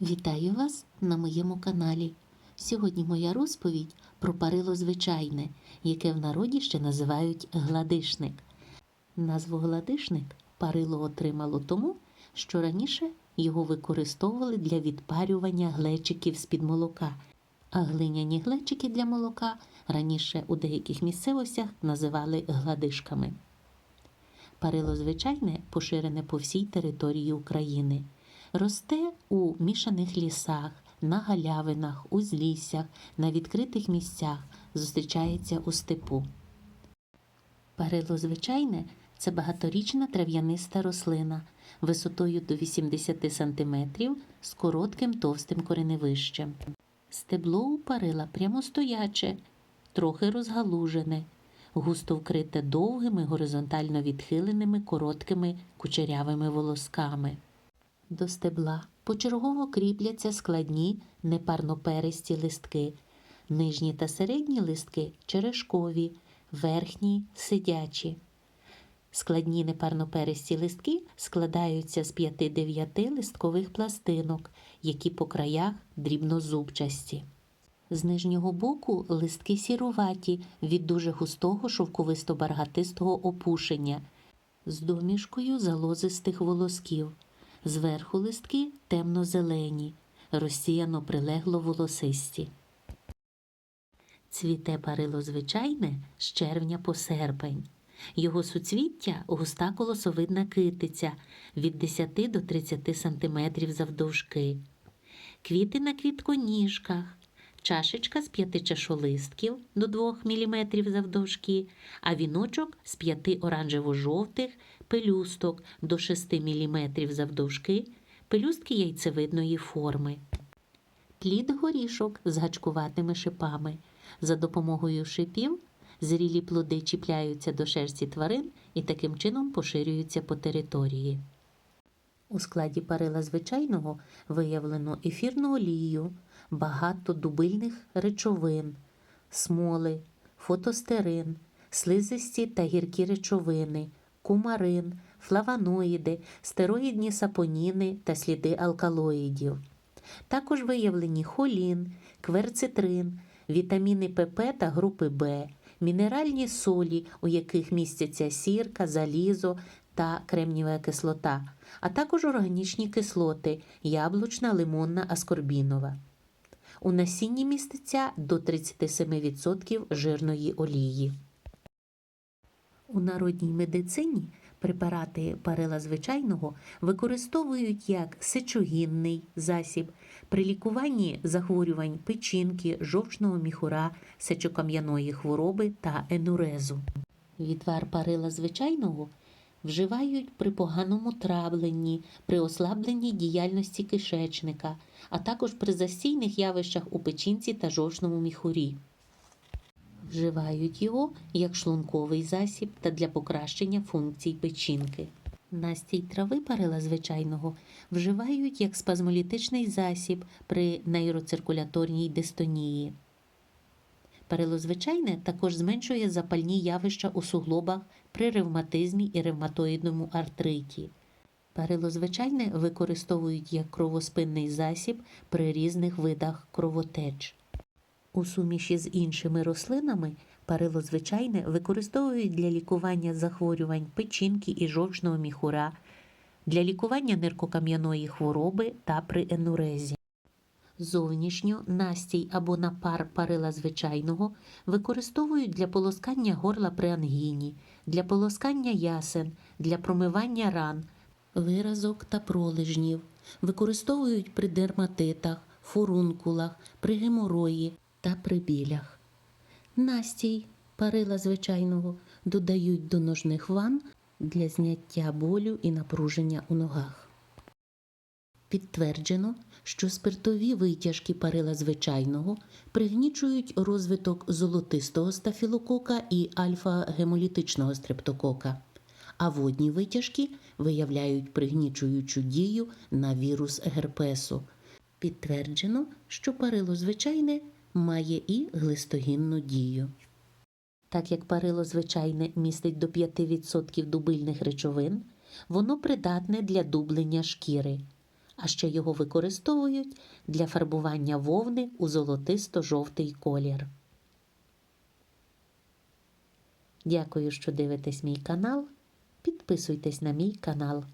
Вітаю вас на моєму каналі. Сьогодні моя розповідь про парило звичайне, яке в народі ще називають гладишник. Назву гладишник парило отримало тому, що раніше його використовували для відпарювання глечиків з-під молока, а глиняні глечики для молока раніше у деяких місцевостях називали гладишками. Парило звичайне поширене по всій території України. Росте у мішаних лісах, на галявинах, узліссях, на відкритих місцях, зустрічається у степу. Парило звичайне це багаторічна трав'яниста рослина висотою до 80 см з коротким товстим кореневищем. Стебло у парила прямостояче, трохи розгалужене, густо вкрите довгими горизонтально відхиленими короткими кучерявими волосками. До стебла почергово кріпляться складні непарноперисті листки. Нижні та середні листки черешкові, верхні сидячі. Складні непарноперисті листки складаються з 5-9 листкових пластинок, які по краях дрібнозубчасті. З нижнього боку листки сіруваті від дуже густого шовковисто-баргатистого опушення з домішкою залозистих волосків. Зверху листки темно-зелені, розсіяно прилегло волосисті. Цвіте парило звичайне з червня по серпень. Його суцвіття густа колосовидна китиця від 10 до 30 см завдовжки. Квіти на квітконіжках, чашечка з п'яти чашолистків до 2 мм завдовжки, а віночок з п'яти оранжево-жовтих пелюсток до 6 мм завдовжки, пелюстки яйцевидної форми. Плід горішок з гачкуватими шипами. За допомогою шипів зрілі плоди чіпляються до шерсті тварин і таким чином поширюються по території. У складі парила звичайного виявлено ефірну олію, багато дубильних речовин, смоли, фотостерин, слизисті та гіркі речовини, кумарин, флавоноїди, стероїдні сапоніни та сліди алкалоїдів. Також виявлені холін, кверцитрин, вітаміни ПП та групи Б, мінеральні солі, у яких містяться сірка, залізо та кремнієва кислота, а також органічні кислоти яблучна, лимонна, аскорбінова. У насінні міститься до 37% жирної олії. У народній медицині препарати парила звичайного використовують як сечогінний засіб при лікуванні захворювань печінки, жовчного міхура, сечокам'яної хвороби та енурезу. Відвар парила звичайного вживають при поганому травленні, при ослабленні діяльності кишечника, а також при застійних явищах у печінці та жовчному міхурі. Вживають його як шлунковий засіб та для покращення функцій печінки. Настій трави парила звичайного вживають як спазмолітичний засіб при нейроциркуляторній дистонії. Парило звичайне також зменшує запальні явища у суглобах при ревматизмі і ревматоїдному артриті. Парило звичайне використовують як кровоспинний засіб при різних видах кровотеч. У суміші з іншими рослинами парило звичайне використовують для лікування захворювань печінки і жовчного міхура, для лікування ниркокам'яної хвороби та при енурезі. Зовнішньо настій або напар парила звичайного використовують для полоскання горла при ангіні, для полоскання ясен, для промивання ран, виразок та пролежнів, використовують при дерматитах, фурункулах, при геморої та при білях. Настій парила звичайного додають до ножних ван для зняття болю і напруження у ногах. Підтверджено, що спиртові витяжки парила звичайного пригнічують розвиток золотистого стафілокока і альфа-гемолітичного стрептокока, а водні витяжки виявляють пригнічуючу дію на вірус герпесу. Підтверджено, що парило звичайне має і глистогінну дію. Так як парило звичайне містить до 5% дубильних речовин, воно придатне для дублення шкіри, а ще його використовують для фарбування вовни у золотисто-жовтий колір. Дякую, що дивитесь мій канал. Підписуйтесь на мій канал.